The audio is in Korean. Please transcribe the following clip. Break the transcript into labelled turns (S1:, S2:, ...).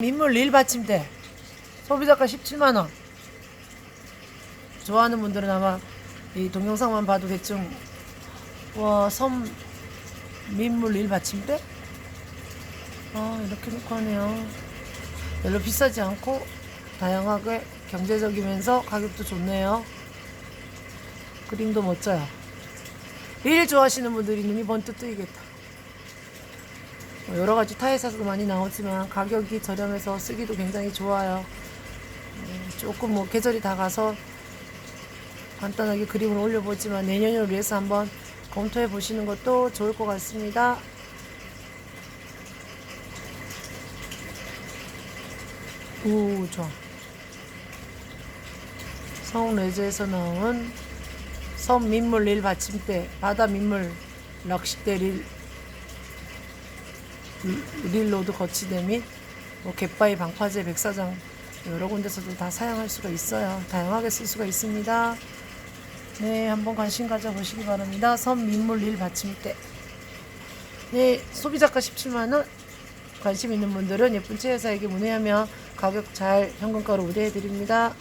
S1: 민물 릴 받침대. 소비자가 17만원. 좋아하는 분들은 아마 이 동영상만 봐도 대충 와섬 민물 릴 받침대? 아 이렇게 놓고 하네요. 별로 비싸지 않고 다양하게 경제적이면서 가격도 좋네요. 그림도 멋져요. 릴 좋아하시는 분들이 눈이 번뜩 뜨이겠다. 뭐 여러 가지 타회사도 많이 나오지만 가격이 저렴해서 쓰기도 굉장히 좋아요. 음, 조금 뭐 계절이 다 가서 간단하게 그림을 올려보지만 내년을 위해서 한번 검토해 보시는 것도 좋을 것 같습니다. 오, 좋아. 성레즈에서 나온 섬 민물 릴 받침대, 바다 민물 낚싯대 릴 릴로드 거치대 및 뭐 갯바위 방파제 백사장 여러 군데서도 다 사용할 수가 있어요. 다양하게 쓸 수가 있습니다. 네, 한번 관심 가져보시기 바랍니다. 섬 민물 릴 받침대. 네, 소비자가 17만원. 관심 있는 분들은 예쁜 채 회사에게 문의하면 가격 잘 현금가로 우대해 드립니다.